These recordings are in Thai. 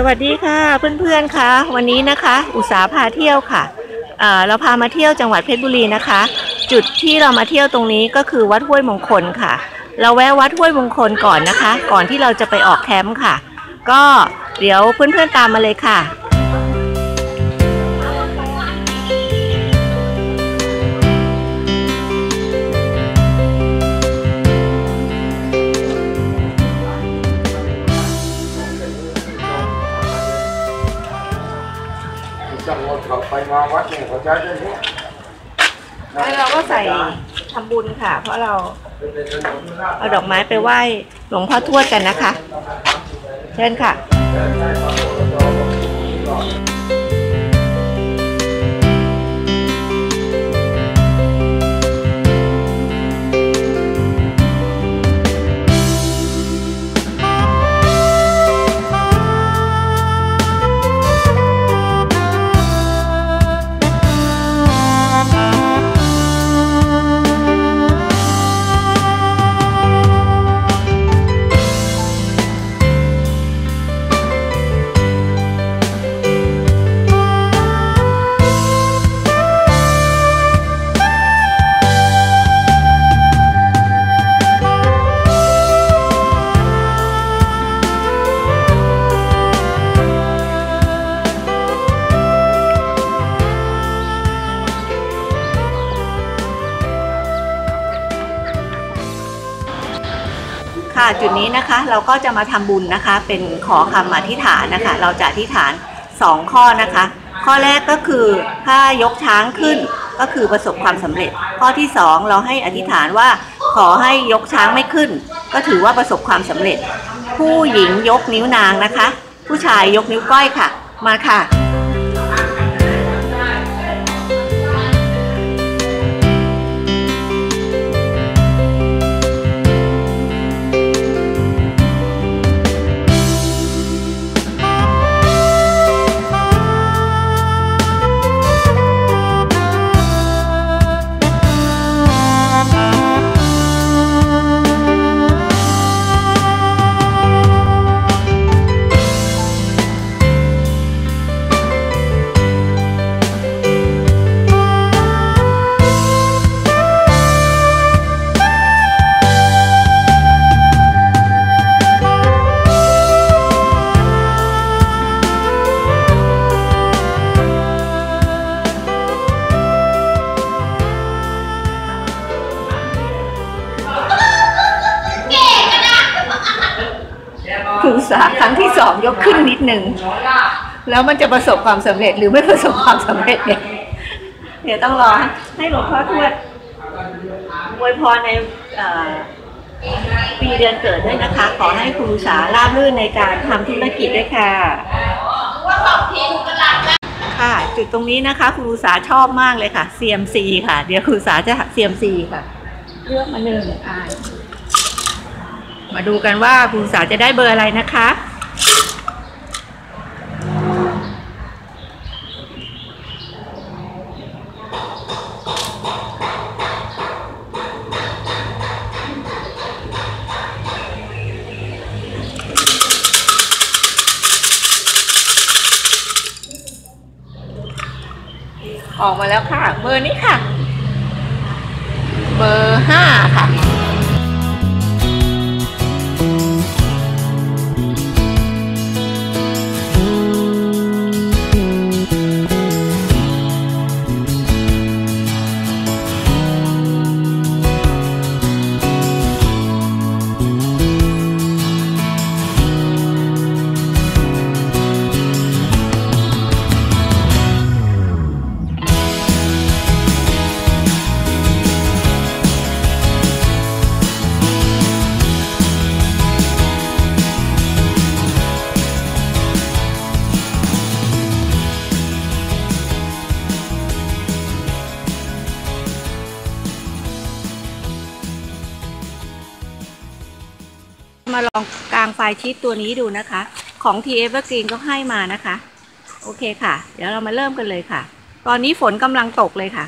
สวัสดีค่ะเพื่อนๆคะวันนี้นะคะ อุตสาพาเที่ยวค่ะเเราพามาเที่ยวจังหวัดเพชรบุรีนะคะ จุดที่เรามาเที่ยวตรงนี้ก็คือวัดห้วยมงคลค่ะ เราแวะวัดห้วยมงคลก่อนนะคะ ก่อนที่เราจะไปออกแคมป์ค่ะ ก็เดี๋ยวเพื่อนๆตามมาเลยค่ะ ใช้ได้เนี่ยแล้วเราก็ใส่ทำบุญค่ะ เพราะเราเอาดอกไม้ไปไหว้หลวงพ่อทวดกันนะคะ เชิญค่ะ ค่ะจุดนี้นะคะเราก็จะมาทำบุญนะคะ เป็นขอคำอธิษฐานนะคะ เราจะอธิษฐาน 2 ข้อนะคะ ข้อแรกก็คือถ้ายกช้างขึ้นก็คือประสบความสำเร็จ ข้อที่ 2 เราให้อธิษฐานว่าขอให้ยกช้างไม่ขึ้น ก็ถือว่าประสบความสำเร็จ ผู้หญิงยกนิ้วนางนะคะ ผู้ชายยกนิ้วก้อยค่ะ มาค่ะ รูสาครั้งที่สองยกขึ้นนิดหนึ่งแล้วมันจะประสบความสำเร็จหรือไม่ประสบความสำเร็จเนี่ยเดี๋ยวต้องรอให้หลวงพ่อทวดอวยพรในปีเดือนเกิดด้วยนะคะ ขอให้ครูสาราบรื่นในการทำธุรกิจด้วยค่ะค่ะ จุดตรงนี้นะคะ ครูสาชอบมากเลยค่ะ CMC ค่ะ เดี๋ยวครูสาจะ CMC ค่ะ เลือกมาหนึ่งอ่าน มาดูกันว่าครูสาจะได้เบอร์อะไรนะคะ ออกมาแล้วค่ะ เบอร์นี้ค่ะ เบอร์ห้าค่ะายชิดตัวนี้ดูนะคะ ของ t e v e r g r e e n ก็ให้มานะคะ โอเคค่ะ เดี๋ยวเรามาเริ่มกันเลยค่ะ ตอนนี้ฝนกำลังตกเลยค่ะ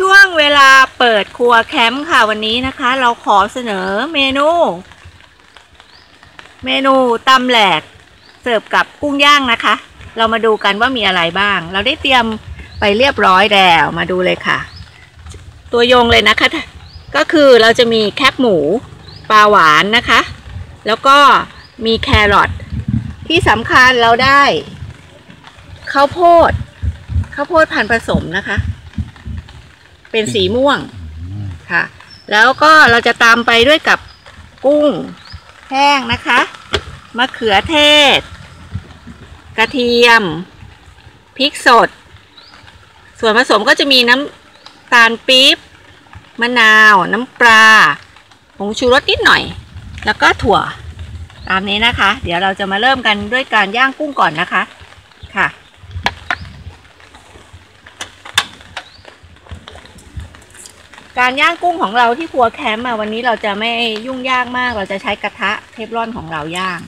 ช่วงเวลาเปิดครัวแคมป์ค่ะวันนี้นะคะ เราขอเสนอเมนู เมนูตำแหลกเสิร์ฟกับกุ้งย่างนะคะ เรามาดูกันว่ามีอะไรบ้าง เราได้เตรียมไปเรียบร้อยแล้วมาดูเลยค่ะ ตัวยงเลยนะคะ ก็คือเราจะมีแคบหมูปลาหวานนะคะ แล้วก็มีแครอทที่สำคัญเราได้ข้าวโพดข้าวโพดพันผสมนะคะ เป็นสีม่วงค่ะ แล้วก็เราจะตามไปด้วยกับกุ้งแห้งนะคะมะเขือเทศ กระเทียมพริกสด ส่วนผสมก็จะมีน้ำตาลปี๊บมะนาว น้ำปลาผงชูรสนิดหน่อย แล้วก็ถั่ว ตามนี้นะคะ เดี๋ยวเราจะมาเริ่มกันด้วยการย่างกุ้งก่อนนะคะค่ะ การย่างกุ้งของเราที่ครัวแคมป์วันนี้เราจะไม่ยุ่งยากมาก เราจะใช้กระทะเทฟลอนของเราย่าง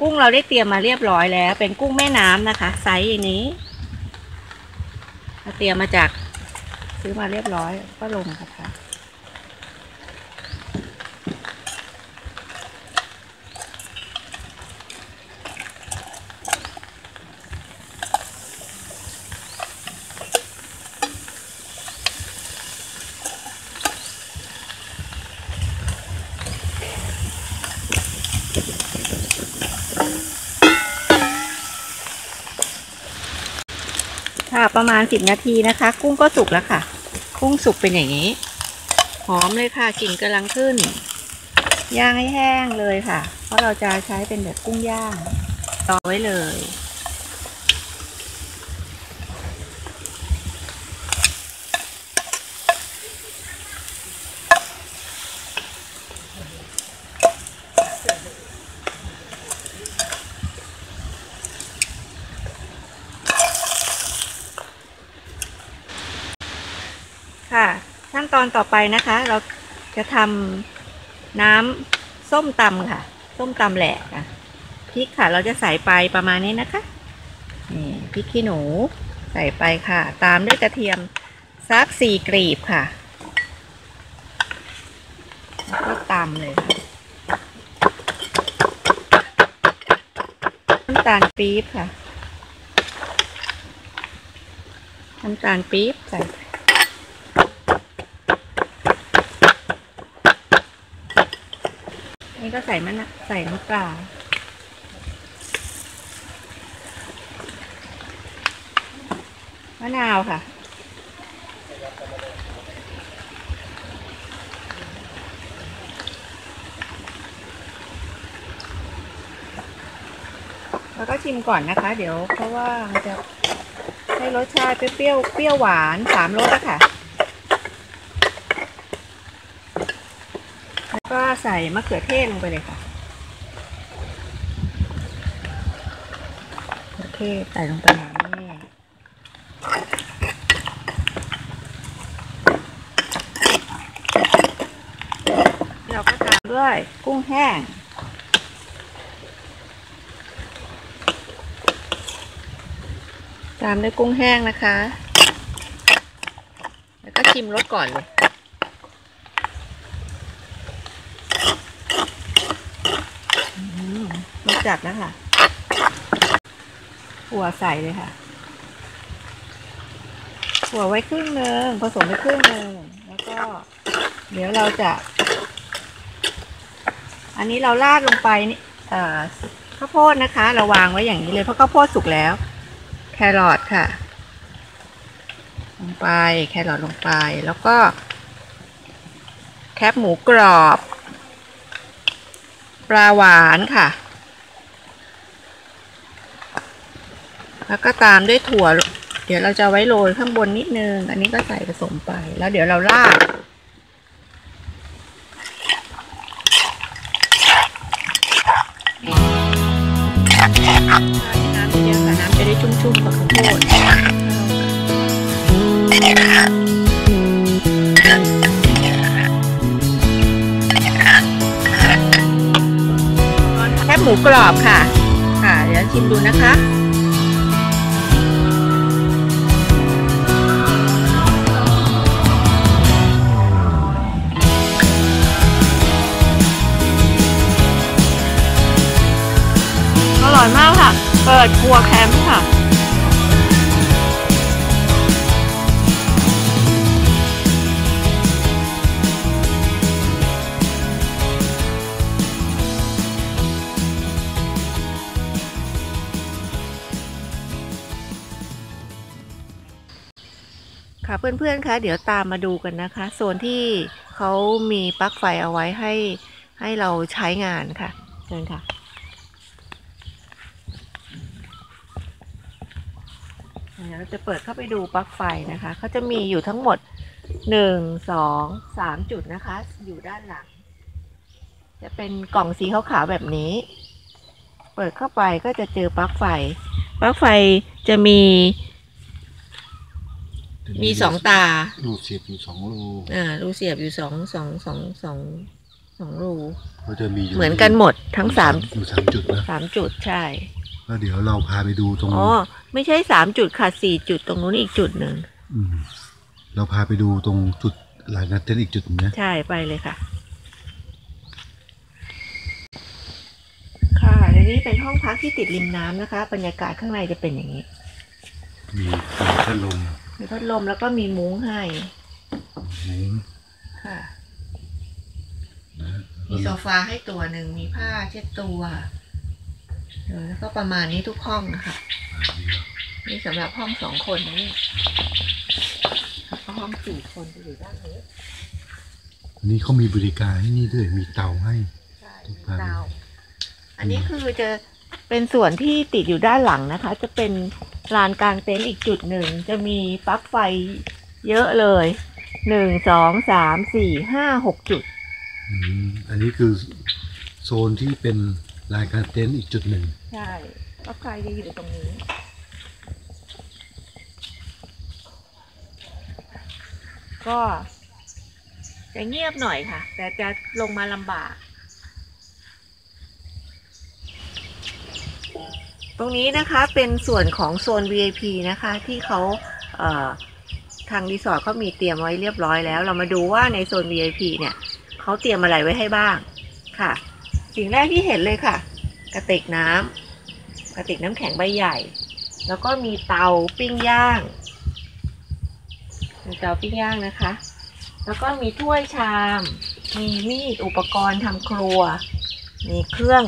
กุ้งเราได้เตรียมมาเรียบร้อยแล้ว เป็นกุ้งแม่น้ำนะคะไซส์อย่างนี้เราเตรียมมาจากซื้อมาเรียบร้อยก็ลงกระทะ ค่ะประมาณสิบนาทีนะคะ กุ้งก็สุกแล้วค่ะ กุ้งสุกเป็นอย่างนี้ หอมเลยค่ะกลิ่นกำลังขึ้น ย่างให้แห้งเลยค่ะ เพราะเราจะใช้เป็นแบบกุ้งย่าง ต่อไว้เลย ค่ะ ขั้นตอนต่อไปนะคะ เราจะทำน้ำส้มตำค่ะ ส้มตำแหลกค่ะพริกค่ะ เราจะใส่ไปประมาณนี้นะคะนี่พริกขี้หนูใส่ไปค่ะ ตามด้วยกระเทียมสักสี่กรีบค่ะแล้วก็ตำเลยค่ะน้ำตาลปี๊บค่ะน้ำตาลปี๊บใส่ นี่ก็ใส่มะนาวใส่น้ำปลามะนาวค่ะ แล้วก็ชิมก่อนนะคะ เดี๋ยวเพราะว่ามันจะให้รสชาติเปรี้ยวเปรี้ยวหวานสามรสอะค่ะ แล้วก็ ใส่มะเขือเทศลงไปเลยค่ะมะเขือเทศใส่ลงไปอย่างนี้เราก็ตามด้วยกุ้งแห้งตามด้วยกุ้งแห้งนะคะ แล้วก็ชิมรสก่อนเลย รส จัดแล้วค่ะถั่วใส่เลยค่ะถั่วไว้ครึ่งหนึ่งผสมไว้ครึ่งหนึ่งแล้วก็ เดี๋ยวเราจะ อันนี้เราราดลงไปนี่ข้าวโพดนะคะ เราวางไว้อย่างนี้เลยเพราะข้าวโพดสุกแล้ว แครอทค่ะ ลงไปแครอทลงไปแล้วก็ แคบหมูกรอบ ปลาหวานค่ะ แล้วก็ตามด้วยถั่ว เดี๋ยวเราจะไว้โรยข้างบนนิดนึง อันนี้ก็ใส่ผสมไป แล้วเดี๋ยวเราราดน้ำเยอะค่ะน้ำจะได้ชุ่มๆกับข้าวโพดแคบหมูกรอบค่ะ ค่ะ เดี๋ยวชิมดูนะคะ ปิดครัวแคมป์ค่ะ ค่ะเพื่อนๆคะเดี๋ยวตามมาดูกันนะคะโซนที่เขามีปลั๊กไฟเอาไว้ให้ให้เราใช้งานค่ะเชิญค่ะ เดี๋ยวเราจะเปิดเข้าไปดูปลั๊กไฟนะคะเขาจะมีอยู่ทั้งหมดหนึ่งสองสามจุดนะคะ อยู่ด้านหลัง จะเป็นกล่องสีขาวๆแบบนี้ เปิดเข้าไปก็จะเจอปลั๊กไฟปลั๊กไฟจะมี มีสองตารูเสียบอยู่สองรูอ่ารูเสียบอยู่สองสองสองสองสองรูก็จะมียู่เหมือนกันหมดทั้งสามอยู่สามจุดนะสามจุดใช่ แล้วเดี๋ยวเราพาไปดูตรงอ๋อไม่ใช่สามจุดค่ะสี่จุดตรงนู้นอีกจุดหนึ่งมเราพาไปดูตรงจุดลายนัดเต้นอีกจุดหนึงนะใช่ไปเลยค่ะ ค่ะและนี่เป็นห้องพักที่ติดริมน้ำนะคะ บรรยากาศข้างในจะเป็นอย่างนี้ มีพัดลมมีพัดลมแล้วก็มีมุ้งให้มุ้งค่ะนะมีโซฟาให้ตัวหนึ่งมีผ้าเช็ดตัวเออแล้ว ก็ประมาณนี้ทุกห้องนะคะนี่สำหรับห้องสองคนนะเนี่ยแล้วก็ห้องสี่คนจะอยู่ด้านนี้อันนี้เขามีบริการให้นี่ด้วยมีเตาให้ใช่ทุกภาพดาวอันนี้คือจะเป็นส่วนที่ติดอยู่ด้านหลังนะคะ จะเป็นลานกลางเต็นท์อีกจุดหนึ่ง จะมีปลั๊กไฟเยอะเลยหนึ่งสองสามสี่ห้าหกจุดอืมอันนี้คือโซนที่เป็น ลายการเต้นอีกจุดหนึ่ง ใช่ปลั๊กไฟจะอยู่ตรงนี้ ก็จะเงียบหน่อยค่ะ แต่จะลงมาลำบาก ตรงนี้นะคะเป็นส่วนของโซน VIP นะคะ ที่เขาเทางรีสอร์ทเขามีเตรียมไว้เรียบร้อยแล้ว เรามาดูว่าในโซน VIP เนี่ยเขาเตรียมอะไรไว้ให้บ้างค่ะ สิ่งแรกที่เห็นเลยค่ะ กระติกน้ำกระติกน้ำแข็งใบใหญ่ แล้วก็มีเตาปิ้งย่างมีเตาปิ้งย่างนะคะ แล้วก็มีถ้วยชาม มีมีดอุปกรณ์ทำครัว มีเครื่อง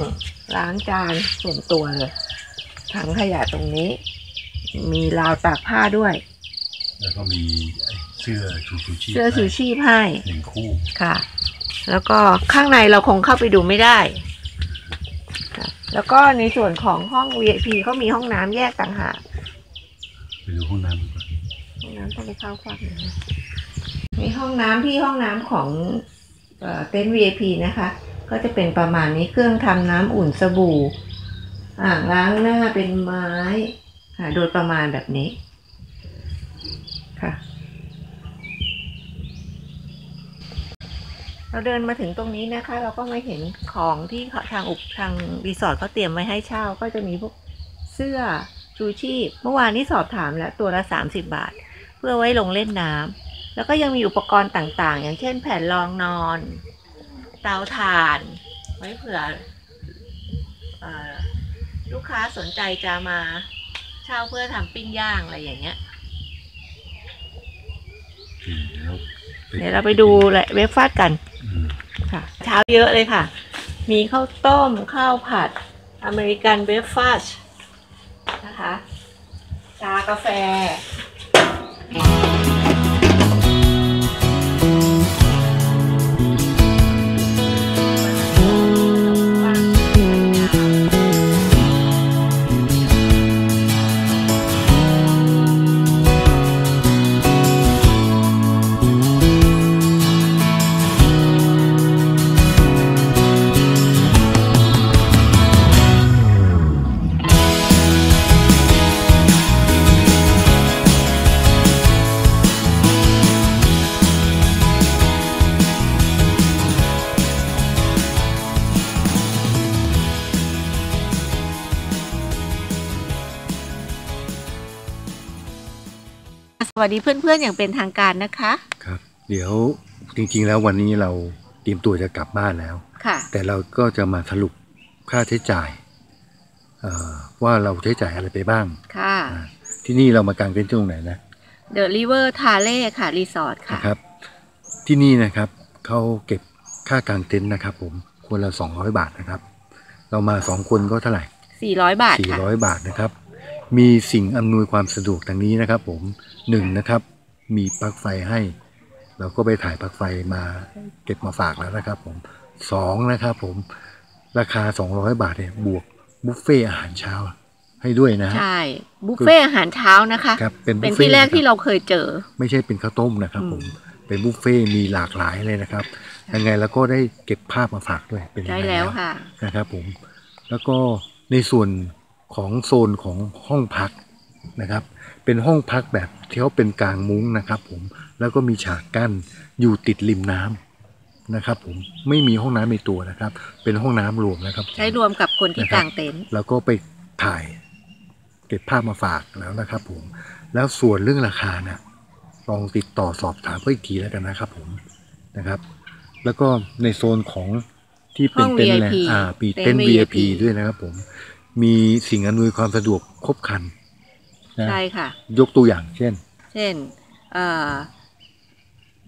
ล้างจานส่วนตัวเลยถังขยะตรงนี้ มีราวตากผ้าด้วย แล้วก็มีไอ้เสื้อชูชูชีพเสื้อชูชีพให้หนึ่งคู่ค่ะ แล้วก็ข้างในเราคงเข้าไปดูไม่ได้ค่ะแล้วก็ในส่วนของห้อง VIP เขามีห้องน้ำแยกต่างหากไปดูห้องน้ำดีกว่าห้องน้ำต้องไปเข้าฝั่งหนึ่งมีห้องน้ำที่ห้องน้ำของเอ่อเต็นท์ VIP นะคะ ก็จะเป็นประมาณนี้เครื่องทำน้ำอุ่นสบู่ อ่างล้างหน้าเป็นไม้ค่ะโดยประมาณแบบนี้ ค่ะ เราเดินมาถึงตรงนี้นะคะ เราก็มาเห็นของที่ทางอุปทางรีสอร์ทเขาเตรียมไว้ให้เช่า ก็จะมีพวกเสื้อชูชีพ เมื่อวานนี้สอบถามแล้วตัวละ30 บาท เพื่อไว้ลงเล่นน้ำแล้วก็ยังมีอุปกรณ์ต่างๆ อย่างเช่นแผ่นรองนอน เตาถ่าน ไว้เผื่อเออลูกค้าสนใจจะมาเช่าเพื่อทำปิ้งย่างอะไรอย่างเงี้ยอืมแล้วไปเดี๋ยวเราไปดูเว็บฟาดกันอืม ค่ะ เช้าเยอะเลยค่ะ มีข้าวต้มข้าวผัด อเมริกันเบรฟาสนะคะ ชากาแฟ วัสดีเพื่อนๆอย่างเป็นทางการนะคะครับ เดี๋ยวจริงๆแล้ววันนี้เราเตรียมตัวจะกลับบ้านแล้วค่ะ แต่เราก็จะมาสรุปค่าใช้จ่ายเอ่อว่าเราใช้จ่ายอะไรไปบ้างค่ะอ่าที่นี่เรามากางเต็นท์ที่ตรงไหนนะ The River t a l e ค่ะรีสอร์ทค่ะนะครับ ที่นี่นะครับเขาเก็บค่ากางเต็นท์นะครับ ผมคนละ200บาทนะครับ เรามาสองคนก็เท่าไหร่400บาทค่ะ400บาทนะครับ มีสิ่งอำนวยความสะดวกดังนี้นะครับ ผมหนึ่งนะครับ มีปลั๊กไฟให้ เราก็ไปถ่ายปลั๊กไฟมาเก็บมาฝากแล้วนะครับ ผมสองนะครับ ผมราคา 200 บาทเนี่ยบวกบุฟเฟ่อาหารเช้าให้ด้วยนะฮะใช่บุฟเฟ่อาหารเช้านะคะครับเป็นเป็นบุฟเฟ่ที่แรกนะคบที่เราเคยเจอ ไม่ใช่เป็นข้าวต้มนะครับอืมผมเป็นบุฟเฟ่ต์มีหลากหลายเลยนะครับยังไงเราก็ได้เก็บภาพมาฝากด้วยเป็นยังได้ไงแล้วค่ะนะครับ ผม แล้วก็ในส่วน ของโซนของห้องพักนะครับ เป็นห้องพักแบบที่เขาเป็นกลางมุ้งนะครับ ผมแล้วก็มีฉากกั้นอยู่ติดริมน้ำนะครับ ผมไม่มีห้องน้ำในตัวนะครับ เป็นห้องน้ำรวมนะครับ ใช้รวมกับคนที่นะครับกางเต็นท์แล้วก็ไปถ่ายเก็บภาพมาฝากแล้วนะครับ ผมแล้วส่วนเรื่องราคานะลองติดต่อสอบถามเพื่ออีกทีแล้วกันนะครับ ผมนะครับ แล้วก็ในโซนของที่เป็นห้องเต็นท์ VIP อ่าปีเต็เต็นนท์ท์ VIP VIP ด้วยนะครับ ผม มีสิ่งอำนวยความสะดวกครบครันนะใช่ค่ะ ยกตัวอย่างเช่น เช่นเอ่อ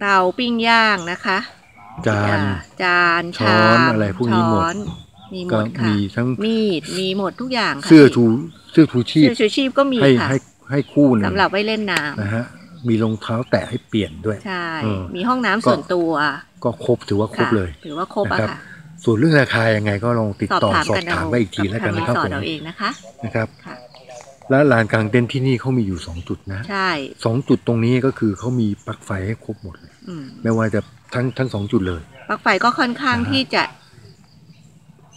เตาปิ้งย่างนะคะ จานอ่จานช้อนชามอะไรพวกนี้หมดช้อนมีหมก็ดค่ะมีทั้งมีดมีหมดทุกอย่างค่ะเสื้อชูเสื้อชูชีพเสื้อชูชีพก็มีให้ค่ะให้ให้คู่หนึ่งสำหรับไว้เล่นน้นะฮะมีรองเท้าแตะให้เปลี่ยนด้วยำใช่เออมีห้องน้ำก็ส่วนตัว ก็ครบถือว่าครบค่ะเลย ถือว่าครบอะนะครับค่ะ ส่วนเรื่องราคายังไงก็ลองติดสอบต่อถามสอกับนถามเอาไปอีกทีแล้วกันทางรีนะครับสอผร์ทมเราเองนะคะนะครับค่ะและลานกลางเต็นท์ที่นี่เขามีอยู่สองจุดนะใช่สองจุดตรงนี้ก็คือเขามีปลั๊กไฟให้ครบหมดเลยอืมไม่ว่าจะทั้งทั้งสองจุดเลยปลั๊กไฟก็ค่อนข้างนะฮะที่จะ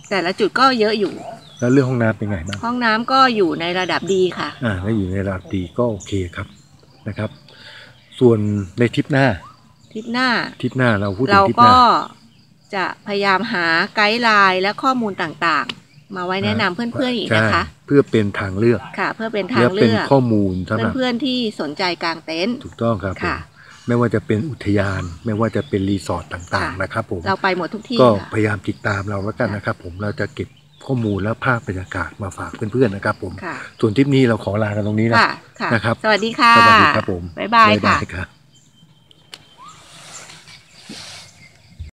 แต่ละจุดก็เยอะอยู่ แล้วเรื่องห้องน้ำเป็นไงบ้างห้องน้ำก็อยู่ในระดับดีค่ะ อ่าถ้าอยู่ในระดับดีก็โอเคครับนะครับ ส่วนในทริปหน้าทริปหน้าทริปหน้าเราพูดถึเรางทริปหก็น้า จะพยายามหาไกด์ไลน์และข้อมูลต่างๆ มาไว้แนะนำเพื่อนๆอีกนะคะใช่เพื่อเป็นทางเลือกค่ะ เพื่อเป็นทางและเลืเป็นอกข้อมูลสำหรับเพื่อนๆที่สนใจกางเต็นท์ถูกต้องครับผมค่ะไม่ว่าจะเป็นอุทยาน ไม่ว่าจะเป็นรีสอร์ทต่างค่ะๆนะครับผมเราไปหมดทุกที่ก็ค่ะพยายามติดตามเราแล้วกันนะครับ ผมเราจะเก็บข้อมูลและภาพบรรยากาศมาฝากเพื่อนๆนะครับ ผมค่ะส่วนทริปนี้เราขอลากันตรงนี้นะค่ะค่ะนะครับ สวัสดีค่ะสวัสดีครับผมบ๊ายบายค่ะครับ